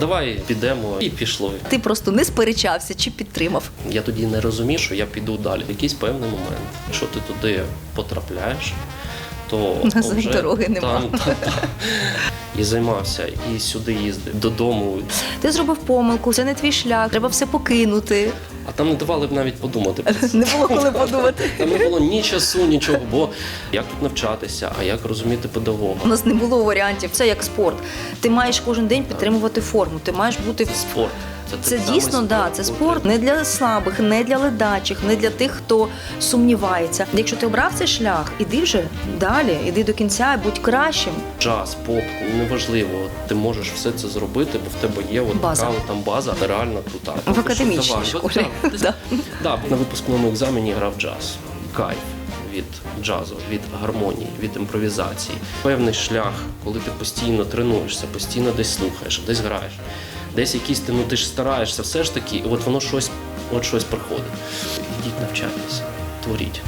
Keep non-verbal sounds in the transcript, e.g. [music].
Давай підемо і пішло. Ти просто не сперечався чи підтримав. Я тоді не розумів, що я піду далі. В якийсь певний момент, якщо ти туди потрапляєш, то Назад вже дороги нема. Там, там, там. І займався, і сюди їздив додому. Ти зробив помилку, це не твій шлях, треба все покинути. А там не давали б навіть подумати. [laughs] Не було коли подумати. [laughs] Там не було ні часу, нічого. Бо як тут навчатися, а як розуміти педагога? У нас не було варіантів. Це як спорт. Ти маєш кожен день підтримувати форму. Ти маєш бути в Спорт. Це самий дійсно да, це спорт не для слабих, не для ледачих, не для тих, хто сумнівається. Якщо ти обрав цей шлях, іди вже далі, іди до кінця, і будь кращим. Джаз, поп, неважливо. Ти можеш все це зробити, бо в тебе є от База. така там база, реально крута. В академічній школі. [laughs] да, Да. Да, на випускному екзамені грав джаз. Кайф від джазу, від гармонії, від імпровізації. Певний шлях, коли ти постійно тренуєшся, постійно десь слухаєш, десь граєш, десь якісь ти, ну ти ж стараєшся, все ж таки, і от воно щось, от щось приходить. Ідіть навчайтеся, творіть.